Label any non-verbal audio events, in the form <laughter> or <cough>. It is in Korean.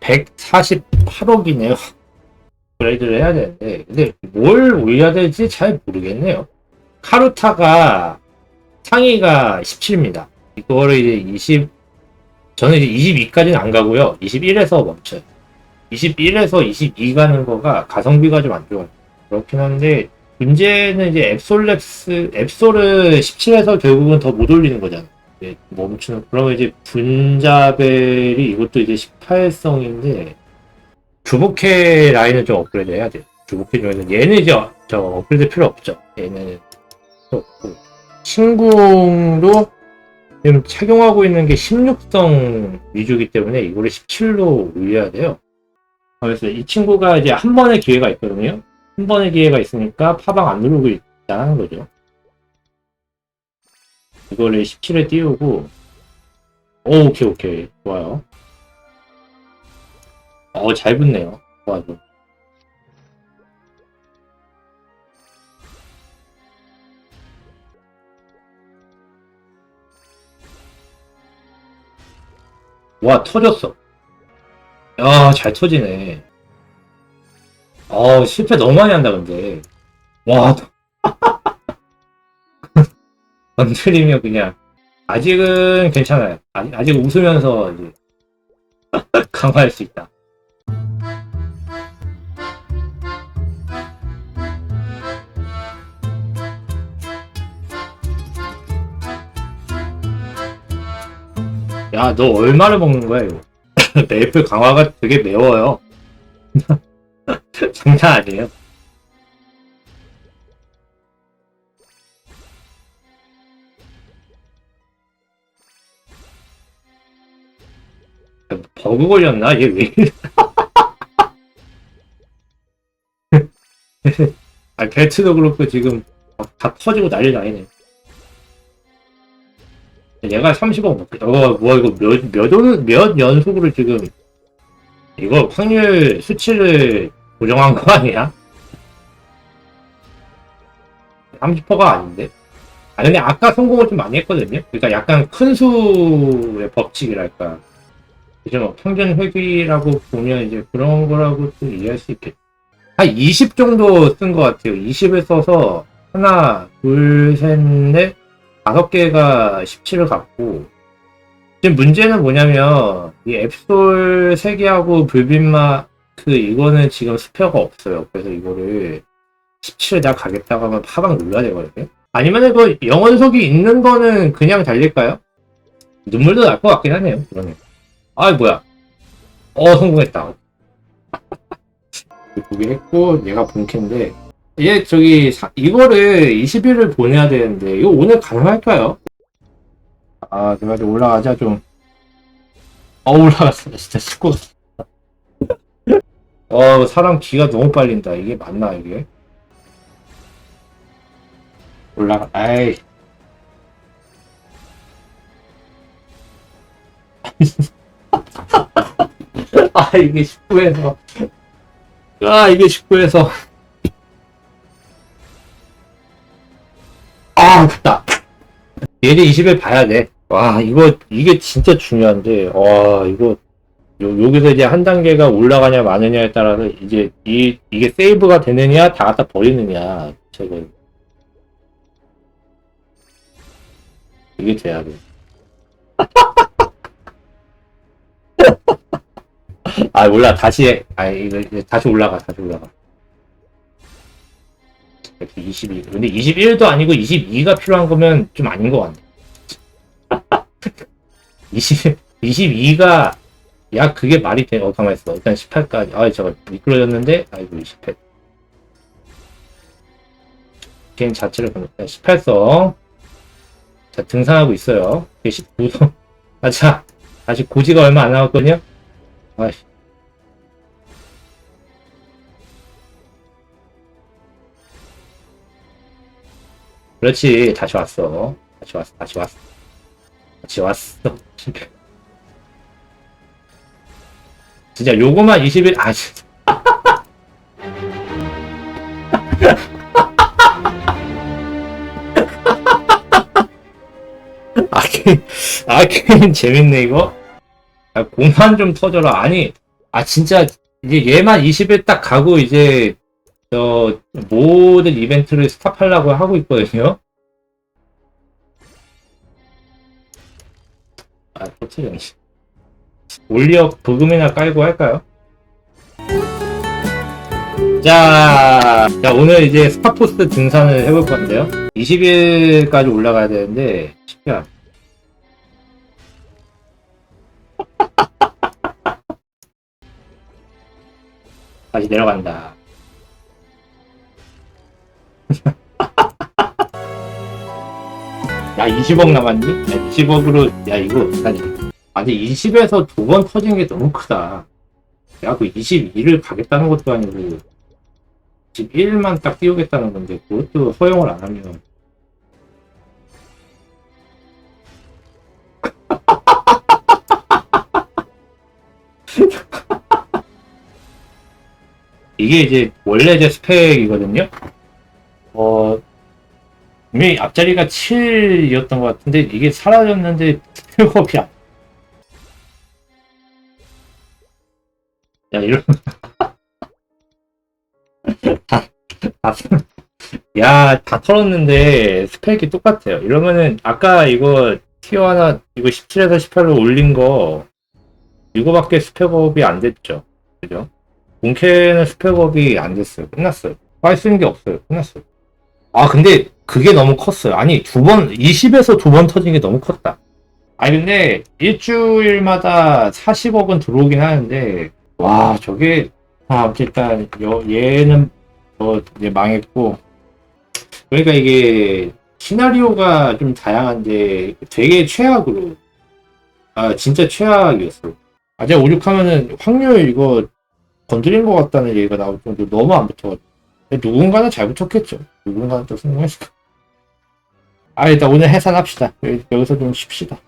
148억이네요. 업그레이드를 해야 되는데, 근데 뭘 올려야 될지 잘 모르겠네요. 카루타가 상위가 17입니다. 이거를 이제 20, 저는 이제 22까지는 안 가고요. 21에서 멈춰요. 21에서 22 가는 거가 가성비가 좀 안 좋아요. 그렇긴 한데, 문제는 이제 앱솔랩스, 앱솔을 17에서 결국은 더 못 올리는 거잖아요. 이제 멈추는, 그러면 이제 분자벨이 이것도 이제 18성인데, 주복해 라인을 좀 업그레이드 해야 돼요. 주복해 중에는 얘는 이제 저 업그레이드 필요 없죠. 얘는 없고. 신궁도 지금 착용하고 있는 게 16성 위주이기 때문에 이거를 17로 올려야 돼요. 그래서 이 친구가 이제 한 번의 기회가 있거든요. 한 번의 기회가 있으니까 파방 안 누르고 있다는 거죠. 이거를 17에 띄우고, 오, 오케이, 오케이. 좋아요. 어, 잘 붙네요. 좋아, 좋아. 와, 터졌어. 야, 잘 터지네. 어, 실패 너무 많이 한다, 근데. 와, <laughs> 건드리면 그냥. 아직은 괜찮아요. 아직, 아직 웃으면서 이제 <laughs> 강화할 수 있다. 야, 너 얼마를 먹는 거야, 이거? <laughs> 메이플 강화가 되게 매워요. <laughs> 장난 아니에요. 버그 걸렸나? 얘 왜? <laughs> 아, 벨트도 그렇고 지금 다 터지고 난리 나이네. 얘가 30억 먹겠 어, 뭐, 이거 몇, 몇, 월- 몇 연속으로 지금, 이거 확률 수치를 고정한 거 아니야? 30%가 아닌데? 아, 근데 아까 성공을 좀 많이 했거든요? 그러니까 약간 큰 수의 법칙이랄까. 이제 뭐 평균 회귀라고 보면 이제 그런 거라고 좀 이해할 수 있겠죠. 한 20 정도 쓴 것 같아요. 20을 써서 하나, 둘, 셋, 넷, 다섯 개가 17을 갖고 지금 문제는 뭐냐면 이 앱솔 3개하고 불빛마크 이거는 지금 스페어가 없어요. 그래서 이거를 17에 다 가겠다고 하면 파방 눌러야 되거든요. 아니면 그 영원석이 있는 거는 그냥 달릴까요? 눈물도 날 것 같긴 하네요. 그러면. 아 뭐야. 어 성공했다. <laughs> 포기했고 얘가 본캐인데 얘 저기 사- 이거를 20일을 보내야 되는데 이거 오늘 가능할까요? 아 내가 좀 올라가자 좀. 어 올라갔어 진짜 씻고. <laughs> 어 사람 기가 너무 빨린다 이게 맞나 이게? 올라가 아이. 아 이게 19에서 아 이게 19에서 아, 됐다. 얘를 20에 봐야 돼. 와, 이거, 이게 진짜 중요한데, 와, 이거, 요, 여기서 이제 한 단계가 올라가냐 마느냐에 따라서 이제 이, 이게 세이브가 되느냐, 다 갖다 버리느냐, 책을. 이게 돼. <laughs> 아, 몰라. 다시 해. 아, 이거, 다시 올라가, 다시 올라가. 22. 근데 21도 아니고 22가 필요한 거면 좀 아닌 것 같네. 20, 22가, 야, 그게 말이 돼. 어, 가만 있어. 일단 18까지. 아, 저거 미끄러졌는데, 아이고, 18. 게임 자체를 보면 18성. 자, 등산하고 있어요. 19성. <laughs> 아, 자, 아직 고지가 얼마 안 남았거든요? 아이씨. 그렇지 다시 왔어. 다시 왔어 다시 왔어. 다시 왔어. <laughs> 진짜 요거만 20일 아 진짜. <laughs> 아긴 아긴 재밌네 이거 아 공만 좀 터져라 아니 아, 진짜, 이제 얘만 20일 딱 가고, 이제, 저, 모든 이벤트를 스탑하려고 하고 있거든요? 아, 또 틀렸네. 올리업 부금이나 깔고 할까요? 자, 자, 오늘 이제 스타포스 등산을 해볼 건데요. 20일까지 올라가야 되는데, 쉽지 않아. 다시 내려간다. <laughs> 야, 20억 남았니? 야, 20억으로, 야, 이거 어떡하니? 아, 근데 20에서 두 번 터진 게 너무 크다. 야, 그 22를 가겠다는 것도 아니고, 11만 딱 띄우겠다는 건데, 그것도 허용을 안 하면. 이게 이제 원래 제 스펙이거든요. 어, 분명히 앞자리가 7이었던 것 같은데 이게 사라졌는데 스펙업이 안. 야 이런. <laughs> 다, 다, 야, 다 털었는데 스펙이 똑같아요. 이러면은 아까 이거 티어 하나 이거 17에서 18로 올린 거 이거밖에 스펙업이 안 됐죠. 그죠? 본캐는 스펙업이 안 됐어요. 끝났어요. 할수 있는 게 없어요. 끝났어요. 아, 근데 그게 너무 컸어요. 아니, 두 번, 20에서 두 번 터진 게 너무 컸다. 아니, 근데 일주일마다 40억은 들어오긴 하는데, 와, 저게, 아, 어쨌든, 여- 얘는, 어, 이제 망했고, 그러니까 이게, 시나리오가 좀 다양한데, 되게 최악으로, 아, 진짜 최악이었어. 아, 제가 오죽하면은 확률 이거 건드린 것 같다는 얘기가 나올 정도 로 너무 안 붙어가지고. 누군가는 잘 붙였겠죠. 누군가는 또 성공했을 거. 아, 일단 오늘 해산합시다. 여기- 여기서 좀 쉽시다.